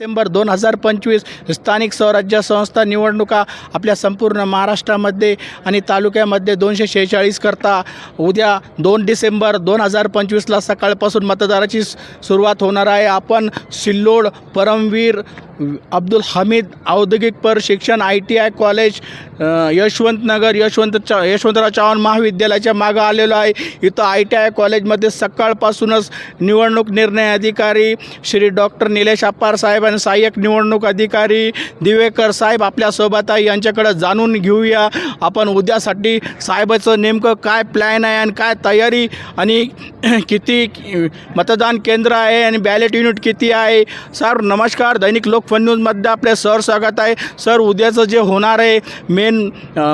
डिसेंबर दोन हजार पंचवीस स्थानिक स्वराज्य संस्था निवडणुका आपल्या संपूर्ण महाराष्ट्रामध्ये आणि तालुक्यामध्ये दोनशे शेहेचाळीस करता. उद्या दोन डिसेंबर दोन हजार पंचवीसला सकाळपासून मतदाराची सुरुवात होणार आहे. आपण सिल्लोड परमवीर अब्दुल हमीद औद्योगिक प्रशिक्षण I T I college Yashwantnagar Yashwant चा यशवंतराव चव्हाण महाविद्यालयाच्या मागं आलेलो आहे. इथं आय टी आय कॉलेजमध्ये सकाळपासूनच निवडणूक निर्णय अधिकारी श्री डॉक्टर निलेश अप्पार साहेब साहेबांनी सहाय्यक निवडणूक अधिकारी दिवेकर साहेब आपल्यासोबत आहे. यांच्याकडं जाणून घेऊया. आपण उद्यासाठी साहेबाचं नेमकं काय प्लॅन आहे आणि काय तयारी आणि किती मतदान केंद्र आहे आणि बॅलेट युनिट किती आहे? सर नमस्कार. दैनिक लोकफन न्यूजमध्ये आपले सर स्वागत आहे. सर उद्याचं जे होणार आहे मेन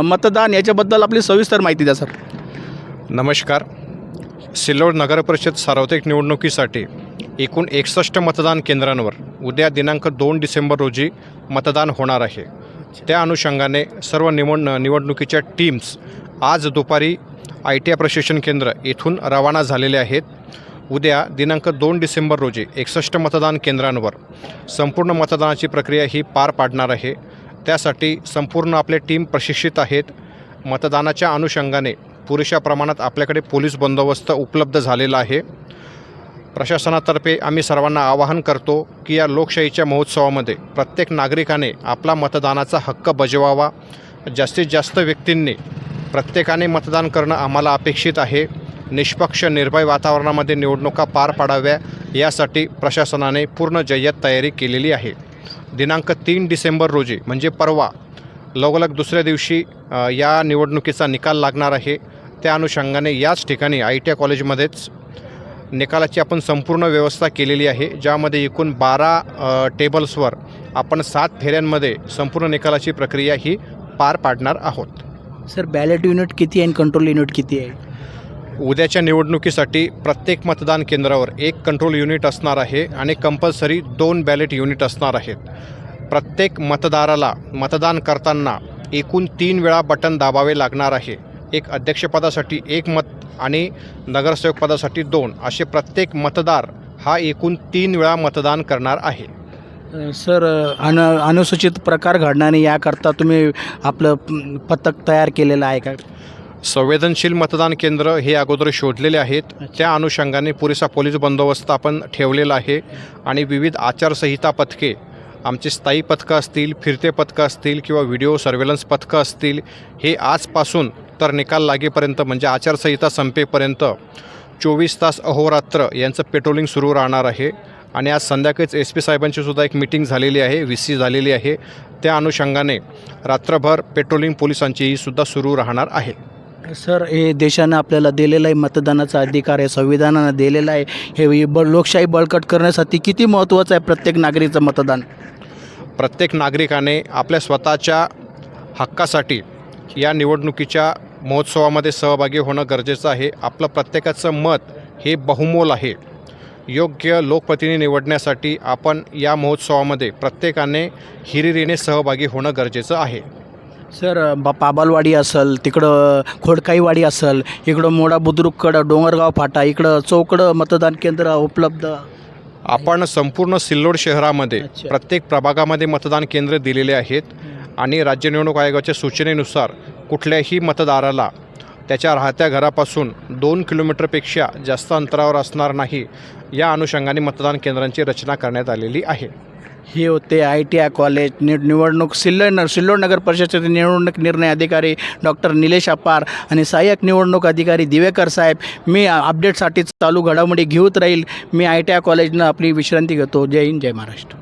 मतदान याच्याबद्दल आपली सविस्तर माहिती द्या सर. नमस्कार. सिल्लोड नगरपरिषद सार्वत्रिक निवडणुकीसाठी एकूण एकसष्ट मतदान केंद्रांवर उद्या दिनांक दोन डिसेंबर रोजी मतदान होणार आहे. त्या अनुषंगाने सर्व निवड निवडणुकीच्या टीम्स आज दुपारी आय टी आय प्रशिक्षण केंद्र येथून रवाना झालेले आहेत. उद्या दिनांक दोन डिसेंबर रोजी एकसष्ट मतदान केंद्रांवर संपूर्ण मतदानाची प्रक्रिया ही पार पाडणार आहे. त्यासाठी संपूर्ण आपले टीम प्रशिक्षित आहेत. मतदानाच्या अनुषंगाने पुरेशा प्रमाणात आपल्याकडे पोलीस बंदोबस्त उपलब्ध झालेला आहे. प्रशासनातर्फे आम्ही सर्वांना आवाहन करतो की या लोकशाहीच्या महोत्सवामध्ये प्रत्येक नागरिकाने आपला मतदानाचा हक्क बजवावा. जास्तीत जास्त व्यक्तींनी प्रत्येकाने मतदान करणं आम्हाला अपेक्षित आहे. निष्पक्ष निर्भय वातावरणामध्ये निवडणुका पार पाडाव्या यासाठी प्रशासनाने पूर्ण जय्यत तयारी केलेली आहे. दिनांक तीन डिसेंबर रोजी म्हणजे परवा लगोलग दुसऱ्या दिवशी या निवडणुकीचा निकाल लागणार आहे. त्या अनुषंगाने याच ठिकाणी आय टी आय कॉलेजमध्येच निकालाची आपण संपूर्ण व्यवस्था केलेली आहे ज्यामध्ये एकूण बारा टेबल्सवर आपण सात फेऱ्यांमध्ये संपूर्ण निकालाची प्रक्रिया ही पार पाडणार आहोत. सर बॅलेट युनिट किती आहे आणि कंट्रोल युनिट किती आहे? उद्याच्या निवडणुकीसाठी प्रत्येक मतदान केंद्रावर एक कंट्रोल युनिट असणार आहे आणि कंपल्सरी दोन बॅलेट युनिट असणार आहेत. प्रत्येक मतदाराला मतदान करताना एकूण तीन वेळा बटन दाबावे लागणार आहे. एक अध्यक्षपदासाठी एक मत आणि नगरसेवक पदासाठी दोन असे प्रत्येक मतदार हा एकूण तीन वेळा मतदान करणार आहे. सर अन अनुसूचित प्रकार घडणारे याकरता तुम्ही आपलं पथक तयार केलेलं आहे का? संवेदनशील मतदान केंद्र हे अगोदर शोधलेले आहेत. त्या अनुषंगाने पुरेसा पोलीस बंदोबस्त आपण ठेवलेला आहे. आणि विविध आचारसंहिता पथके आमचे स्थायी पथकं असतील फिरते पथकं असतील किंवा व्हिडिओ सर्वेलन्स पथकं असतील हे आजपासून तर निकाल लागेपर्यंत म्हणजे आचारसंहिता संपेपर्यंत चोवीस तास अहोरात्र यांचं पेट्रोलिंग सुरू राहणार आहे. आणि आज संध्याकाळीच एस पी साहेबांची सुद्धा एक मिटिंग झालेली आहे व्ही सी झालेली आहे. त्या अनुषंगाने रात्रभर पेट्रोलिंग पोलिसांचीही सुद्धा सुरू राहणार आहे. सर हे देशानं आपल्याला दिलेलं आहे मतदानाचा अधिकार आहे संविधानानं दिलेला आहे. हे ब लोकशाही बळकट करण्यासाठी किती महत्त्वाचं आहे प्रत्येक नागरिकचं मतदान? प्रत्येक नागरिकाने आपल्या स्वतःच्या हक्कासाठी या निवडणुकीच्या महोत्सवामध्ये सहभागी होणं गरजेचं आहे. आपलं प्रत्येकाचं मत हे बहुमोल आहे. योग्य लोकप्रतिनिधी निवडण्यासाठी आपण या महोत्सवामध्ये प्रत्येकाने हिरिरीने सहभागी होणं गरजेचं आहे. सर बा पाबालवाडी असेल तिकडं खोडकाईवाडी असेल इकडं मोडा बुद्रुककडं डोंगरगाव फाटा इकडं चौकडं मतदान केंद्र उपलब्ध आपण संपूर्ण सिल्लोड शहरामध्ये. प्रत्येक प्रभागामध्ये मतदान केंद्र दिलेले आहेत आणि राज्य निवडणूक आयोगाच्या सूचनेनुसार कुठल्याही मतदाराला त्याच्या राहत्या घरापासून दोन किलोमीटरपेक्षा जास्त अंतरावर असणार नाही या अनुषंगाने मतदान केंद्रांची रचना करण्यात आलेली आहे. हे होते आय टी आय कॉलेज नि निवडणूक सिल्लोड सिल्लोड नगर परिषदेचे निवडणूक निर्णय अधिकारी डॉक्टर निलेश अप्पार आणि सहाय्यक निवडणूक अधिकारी दिवेकर साहेब. मी अपडेटसाठी चालू घडामोडी घेऊत राहील. मी आय टी आय कॉलेजनं आपली विश्रांती घेतो. जय हिंद जय महाराष्ट्र.